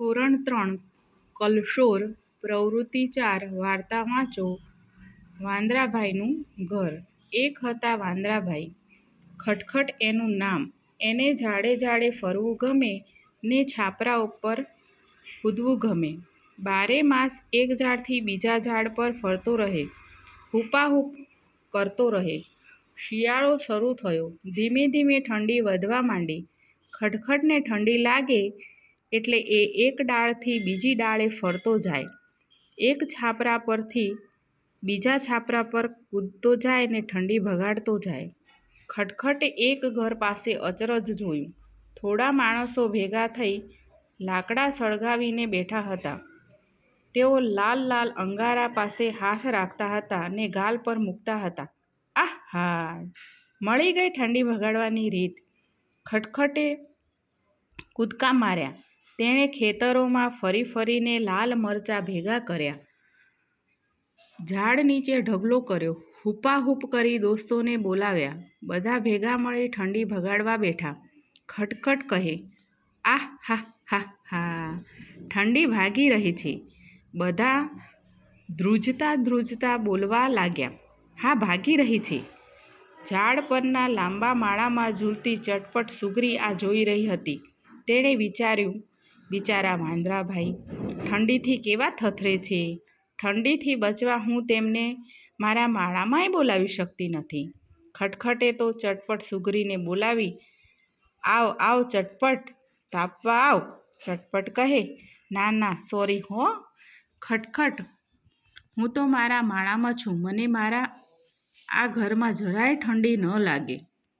ધોરણ ત્રણ, કલશોર, પ્રવૃત્તિ ચાર, વાર્તા વાંચો. વાંદરાભાઈનું ઘર. એક હતા વાંદરાભાઈ. ખટખટ એનું નામ. એને ઝાડે ઝાડે ફરવું ગમે, ને છાપરા ઉપર કૂદવું ગમે. બારે માસ એક ઝાડથી બીજા ઝાડ પર ફરતો રહે. હુપાહુપ કરતો રહે. શિયાળો શરૂ થયો. ધીમે ધીમે ઠંડી વધવા માંડી. ખટખટને ઠંડી લાગે એટલે એ એક ડાળથી બીજી ડાળે ફરતો જાય. એક છાપરા પરથી બીજા છાપરા પર કૂદતો જાય ને ઠંડી ભગાડતો જાય. ખટખટે એક ઘર પાસે અચરજ જોયું. થોડા માણસો ભેગા થઈ લાકડા સળગાવીને બેઠા હતા. તેઓ લાલ લાલ અંગારા પાસે હાથ રાખતા હતા ને ગાલ પર મૂકતા હતા. આહ હા મળી ગઈ ઠંડી ભગાડવાની રીત. ખટખટે કૂદકા માર્યા. તેણે ખેતરોમાં ફરી ફરીને લાલ મરચાં ભેગા કર્યા. ઝાડ નીચે ઢગલો કર્યો. હૂપાહૂપ કરી દોસ્તોને બોલાવ્યા. બધા ભેગા મળી ઠંડી ભગાડવા બેઠા. ખટખટ કહે, આહ, હા હા હા. ઠંડી ભાગી રહી છે. બધા ધ્રુજતા ધ્રુજતા બોલવા લાગ્યા. હા, ભાગી રહી છે. ઝાડ પરના લાંબા માળામાં ઝૂલતી ચટપટ સુગરી આ જોઈ રહી હતી. તેણે વિચાર્યું બિચારા વાંદરાભાઈ, ઠંડીથી કેવા થથરે છે? ઠંડીથી બચવા હું તેમને મારા માળામાંય બોલાવી શકતી નથી. ખટખટે તો ચટપટ સુગરીને બોલાવી, આવ આવ, ચટપટ, તાપવા આવ, ચટપટ કહે. ના ના, સોરી, હો, ખટખટ, હું તો મારા માળામાં છું, મને મારા, આ ઘરમાં જરાય ઠંડી ન લાગે.